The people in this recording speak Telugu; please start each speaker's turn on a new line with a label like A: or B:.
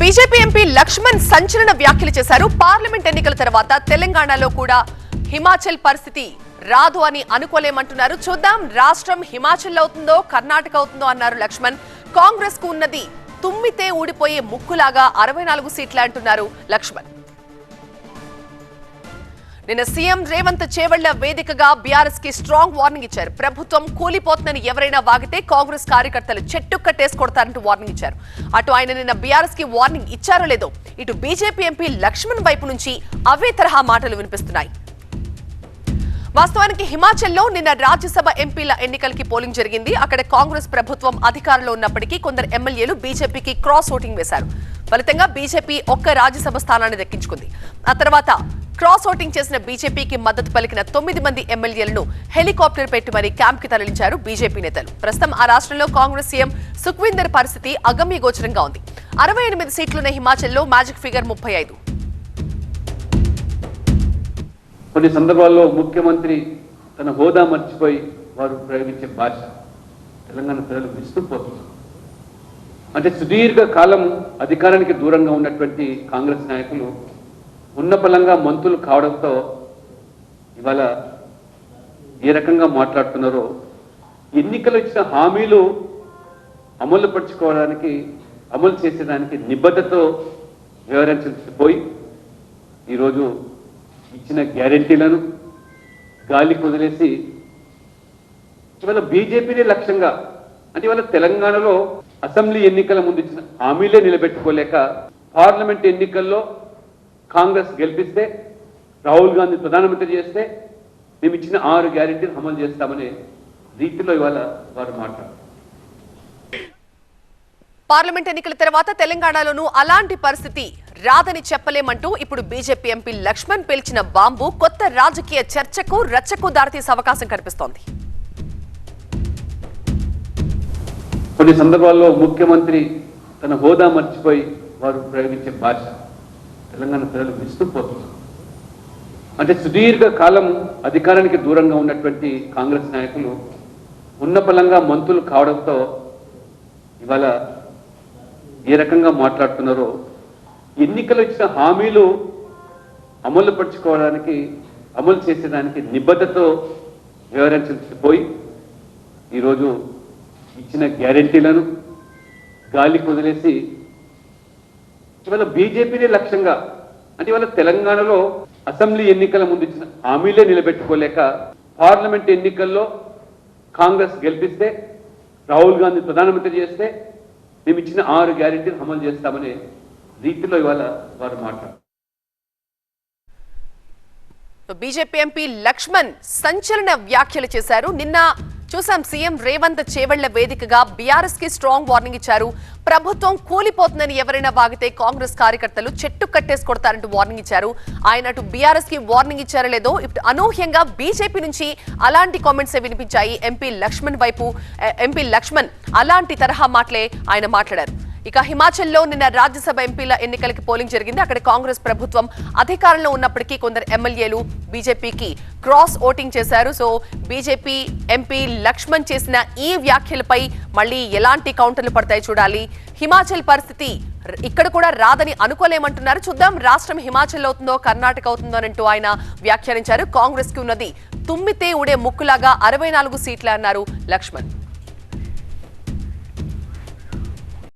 A: బీజేపీ ఎంపీ లక్ష్మణ్ సంచలన వ్యాఖ్యలు చేశారు. పార్లమెంట్ ఎన్నికల తర్వాత తెలంగాణలో కూడా హిమాచల్ పరిస్థితి రాదు అని అనుకోలేమంటున్నారు. చూద్దాం రాష్ట్రం హిమాచల్ అవుతుందో కర్ణాటక అవుతుందో అన్నారు లక్ష్మణ్. కాంగ్రెస్కు ఉన్నది తుమ్మితే ఊడిపోయే ముక్కులాగా అరవై నాలుగు సీట్లు అంటున్నారు లక్ష్మణ్. నిన్న సీఎం రేవంత్ చేవళ్ళ వేదికగా బీఆర్ఎస్కి స్ట్రాంగ్ వార్నింగ్ ఇచ్చారు. ప్రభుత్వం కూలిపోతుందని ఎవరైనా వాగితే కాంగ్రెస్ కార్యకర్తలు చెట్టు కట్టేసి కొడతారంటూ వార్నింగ్ ఇచ్చారు. అటు ఆయన నిన్న బీఆర్ఎస్కి వార్నింగ్ ఇచ్చారో లేదో ఇటు బీజేపీ ఎంపీ లక్ష్మణ్ వైపు నుంచి అవే తరహా మాటలు వినిపిస్తున్నాయి. వాస్తవానికి హిమాచల్లో నిన్న రాజ్యసభ ఎంపీల ఎన్నికలకి పోలింగ్ జరిగింది. అక్కడ కాంగ్రెస్ ప్రభుత్వం అధికారంలో ఉన్నప్పటికీ కొందరు ఎమ్మెల్యేలు బీజేపీకి క్రాస్ ఓటింగ్ వేశారు. ఫలితంగా బీజేపీ ఒక్క రాజ్యసభ స్థానాన్ని దక్కించుకుంది. ఆ తర్వాత క్రాస్ ఓటింగ్ చేసిన బీజేపీకి మద్దతు పలికిన తొమ్మిది మంది ఎమ్మెల్యేలను హెలికాప్టర్ పెట్టి మరీ క్యాంప్కి తరలించారు బీజేపీ నేతలు. ప్రస్తుతం ఆ రాష్ట్రంలో కాంగ్రెస్ సీఎం సుఖ్వీందర్ పరిస్థితి అగమ్యగోచరంగా ఉంది. అరవై ఎనిమిది సీట్లున్న హిమాచల్లో మ్యాజిక్ ఫిగర్ ముప్పై ఐదు.
B: కొన్ని సందర్భాల్లో ముఖ్యమంత్రి తన హోదా మర్చిపోయి వారు ప్రయోగించే భాష తెలంగాణ ప్రజలు విస్తుపోతున్నారు అంటే సుదీర్ఘ కాలం అధికారానికి దూరంగా ఉన్నటువంటి కాంగ్రెస్ నాయకులు ఉన్న బలంగా మంత్రులు కావడంతో ఇవాళ ఏ రకంగా మాట్లాడుతున్నారో ఎన్నికలు ఇచ్చిన హామీలు అమలు పరుచుకోవడానికి అమలు చేసేదానికి నిబద్ధతో వివరించకపోయి ఈరోజు ఇచ్చిన గ్యారెంటీలను గాలి కుదిలేసి ఇవాళ బీజేపీని లక్ష్యంగా అందువల్ల తెలంగాణలో అసెంబ్లీ ఎన్నికల ముందు ఇచ్చిన హామీలే నిలబెట్టుకోలేక పార్లమెంట్ ఎన్నికల్లో కాంగ్రెస్ గెలిపిస్తే రాహుల్ గాంధీ ప్రధానమంత్రి చేస్తే మేము ఇచ్చిన ఆరు గ్యారెంటీలు అమలు చేస్తామనే రీతిలో ఇవాళ వారు మాట్లాడారు.
A: పార్లమెంట్ ఎన్నికల తర్వాత తెలంగాణలోనూ అలాంటి పరిస్థితి రాదని చెప్పలేమంటూ ఇప్పుడు బీజేపీ ఎంపీ లక్ష్మణ్ పేల్చిన బాంబు కొత్త రాజకీయ చర్చకు రచ్చకు దారితీసే అవకాశం కనిపిస్తోంది.
B: కొన్ని సందర్భాల్లో ముఖ్యమంత్రి తన హోదా మర్చిపోయి వారు ప్రయోగించే భాష తెలంగాణ ప్రజలు విస్తుపోతున్నారు అంటే సుదీర్ఘ కాలం అధికారానికి దూరంగా ఉన్నటువంటి కాంగ్రెస్ నాయకులు ఉన్న బలంగా మంత్రులు కావడంతో ఇవాళ ఏ రకంగా మాట్లాడుతున్నారో ఎన్నికలు ఇచ్చిన హామీలు అమలు పరుచుకోవడానికి అమలు చేసేదానికి నిబద్ధతో వివరించకపోయి ఈరోజు ఇచ్చిన గ్యారెంటీలను గాలి కుదిలేసి ఇవాళ బీజేపీని లక్ష్యంగా అంటే ఇవాళ తెలంగాణలో అసెంబ్లీ ఎన్నికల ముందు ఇచ్చిన హామీలే నిలబెట్టుకోలేక పార్లమెంట్ ఎన్నికల్లో కాంగ్రెస్ గెలిపిస్తే రాహుల్ గాంధీ ప్రధానమంత్రి చేస్తే మేము ఇచ్చిన ఆరు గ్యారెంటీలు అమలు చేస్తామనే రీతిలో ఇవాళ వారు మాట్లాడారు.
A: బీజేపీ ఎంపీ లక్ష్మణ్ సంచలన వ్యాఖ్యలు చేశారు. నిన్న చూసాం సీఎం రేవంత్ చేవళ్ళ వేదికగా బీఆర్ఎస్కి స్ట్రాంగ్ వార్నింగ్ ఇచ్చారు. ప్రభుత్వం కూలిపోతుందని ఎవరైనా వాగితే కాంగ్రెస్ కార్యకర్తలు చెట్టు కట్టేసి కొడతారంటూ వార్నింగ్ ఇచ్చారు. ఆయన అటు బీఆర్ఎస్కి వార్నింగ్ ఇచ్చారో లేదో ఇప్పుడు అనూహ్యంగా బీజేపీ నుంచి అలాంటి కామెంట్స్ వినిపించాయి. ఎంపీ లక్ష్మణ్ వైపు ఎంపీ లక్ష్మణ్ అలాంటి తరహా మాటలే ఆయన మాట్లాడారు. ఇక హిమాచల్లో నిన్న రాజ్యసభ ఎంపీల ఎన్నికలకి పోలింగ్ జరిగింది. అక్కడ కాంగ్రెస్ ప్రభుత్వం అధికారంలో ఉన్నప్పటికీ కొందరు ఎమ్మెల్యేలు బీజేపీకి క్రాస్ ఓటింగ్ చేశారు. సో బీజేపీ ఎంపీ లక్ష్మణ్ చేసిన ఈ వ్యాఖ్యలపై మళ్ళీ ఎలాంటి కౌంటర్లు పడతాయి చూడాలి. హిమాచల్ పరిస్థితి ఇక్కడ కూడా రాదని అనుకోలేమంటున్నారు. చూద్దాం రాష్ట్రం హిమాచల్ అవుతుందో కర్ణాటక అవుతుందో అంటూ ఆయన వ్యాఖ్యానించారు. కాంగ్రెస్కి ఉన్నది తుమ్మితే ఉడే ముక్కులాగా అరవై నాలుగు సీట్లే అన్నారు లక్ష్మణ్.